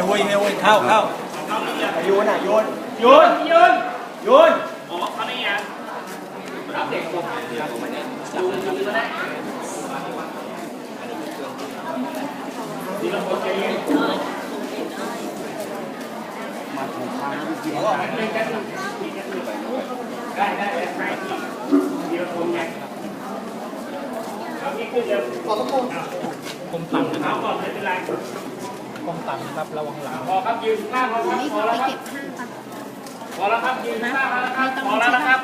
ยเฮยเข้าเข้าโยนอะโยนโยนโยนโยนอ๋อเขาไม่ยังรับเด็กผมได้ได้ได้ได้ทีละคนไงเอาที่ขึ้นเร็วขอบพระคุณกลมต่ำนะคเอารับก่อนไม่เป็นไร กลมต่ำนะครับระวังหลังพอครับยืนข้างพอครับนี่พอเขาแล้วไปครับเก็บผ้าปะพอแล้วครับยืนข้างแล้วนะครับพอแล้วนะครับ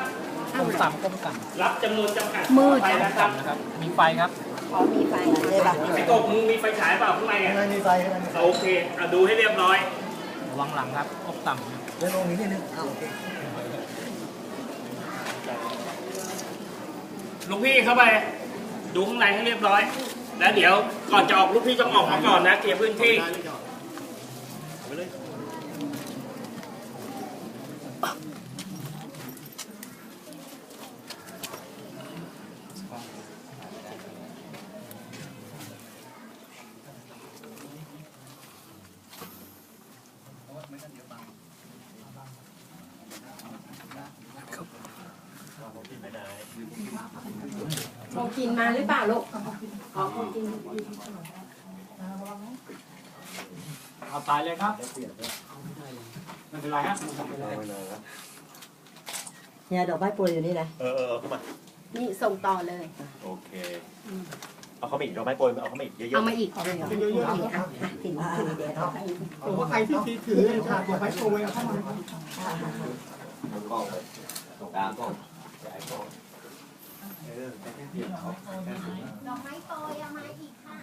กลมต่ำกลมต่รับจำนวนจำกัดมืดไปจ้ะนะครับำนะครับมีไฟครับอ๋อมีไฟเลยป่ะไอ้กบมึงมีไฟฉายเปล่าข้างในอะไม่มีไฟไม่มีไฟโอเคเอาดูให้เรียบร้อยระวังหลังครับกลมต่ำครับเดินลงนี้นิดนึงอ่าโอเคลูกพี่เข้าไป ดูข้างในให้เรียบร้อย แล้วเดี๋ยวก่อนจะออกลูกพี่ต้องออกมาก่อนนะเคลียร์พื้นที่กินมาหรือเปล่าลูก เอาตายเลยครับไม่เป็นไรฮะเนี่ยดอกไม้โปรยอยู่นี่นะเออเออเอาเข้ามา นี่ส่งต่อเลย โอเค เอาเข้ามาอีกดอกไม้โปรยเอาเข้ามาอีกเยอะเอามาอีกเอามาอีกเยอะๆอะอะถึงถึงเดี๋ยวเอาไปผมว่าใครที่ถือถาดดอกไม้โปรยเอาเข้ามา ดอกไม้โปรยเอามาอีกค่ะ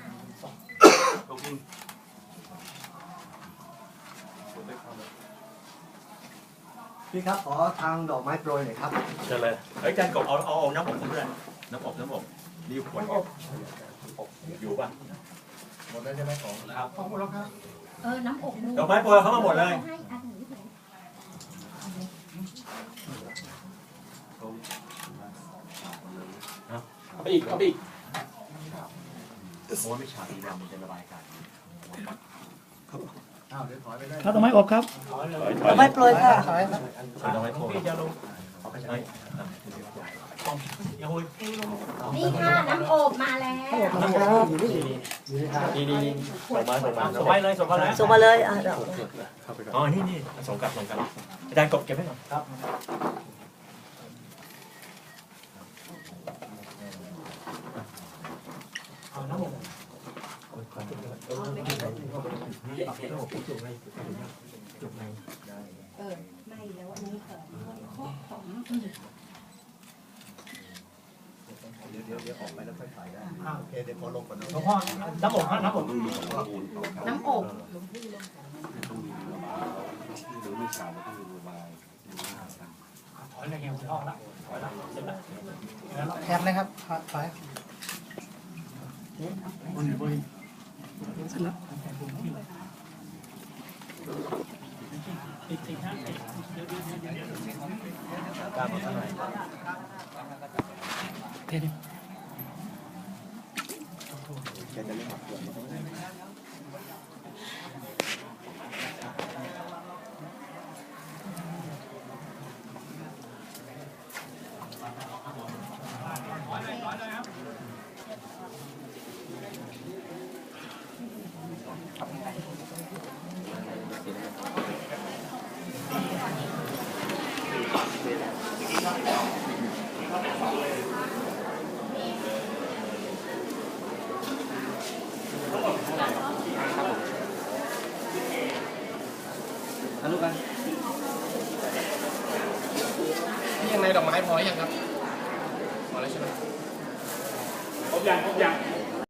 พี่ครับขอทางดอกไม้โปรยหน่อยครับๆเชิญเลยเฮ้ยจานกบเอาเอาเอาน้ำอบมาด้วยน้ำอบน้ำอบรีบขวดอยู่ป่ะหมดแล้วใช่ไหมของของหมดแล้วครับเออน้ำอบลูกดอกไม้โปรยเอาเข้ามาหมดเลย ให้อะถือถือ เอาไปอีกเอาไปอีกโอ้ยไม่ฉาดีดำมันจะระบายกันอ้าวเดี๋ยวถอยไปได้ครับต้นไม้อบครับดอกไม้โปรยค่ะเชิญดอกไม้โปรยจะลงเอาไปใช้ยังคุยนี่ค่ะน้ำอบมาแล้วอยู่นี่อยู่ในถาดดีดีส่งมาส่งมาส่งไปเลยส่งไปเลยส่งมาเลยอะดอกอ๋อนี่นี่ส่งกลับส่งกลับอาจารย์กบเก็บไว้ก่อนครับเอาน้ำอบ จบเออไม่แล้วอันนี้เถอะหอมเดี๋ยวเดี๋ยวเดี๋ยวออกไปแล้วค่อยถ่ายได้โอเคเดี๋ยวขอลงก่อนนะหลวงพ่อน้ำอบฮะน้ำอบน้ำอบถอยเลยเงี้ยออละถอละเสร็จละแคปนะครับไปอีกอีกฮะกล้ Thế đi. Thank you. ยังไงดอกไม้พอยังครับพอแล้วใช่ไหมครบอย่างครบอย่าง